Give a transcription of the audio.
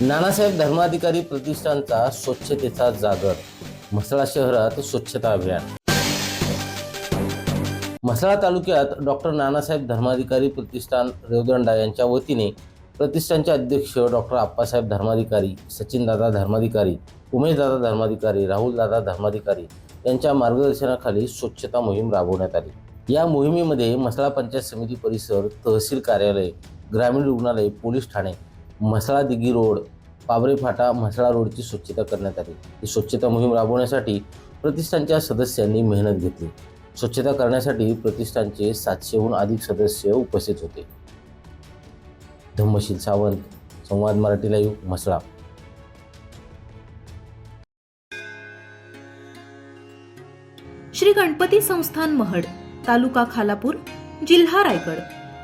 नानासाहेब धर्माधिकारी प्रतिष्ठानचा स्वच्छतेचा जागर. म्हसळा शहरात स्वच्छता अभियान. म्हसळा तालुक्यात डॉक्टर नानासाहेब धर्माधिकारी प्रतिष्ठान रेवदंडा यांच्या वतीने प्रतिष्ठानचे अध्यक्ष डॉक्टर आप्पासाहेब धर्माधिकारी सचिनदादा धर्माधिकारी उमेशदादा धर्माधिकारी राहुलदादा धर्माधिकारी यांच्या मार्गदर्शनाखाली स्वच्छता मोहीम राबवण्यात आली. या मोहिमेमध्ये म्हसळा पंचायत समिती परिसर तहसील कार्यालय ग्रामीण रुग्णालय पोलीस ठाणे म्हसळा दिघी रोड पाबरे फाटा म्हसळा रोडची स्वच्छता करण्यात आली. ही स्वच्छता मोहीम राबवण्यासाठी प्रतिष्ठानच्या सदस्यांनी मेहनत घेतली. स्वच्छता करण्यासाठी प्रतिष्ठानचे सातशेहून अधिक सदस्य उपस्थित होते. धम्मशील सावंत संवाद मराठी लाईव्ह म्हसळा. श्री गणपती संस्थान महड तालुका खालापूर जिल्हा रायगड.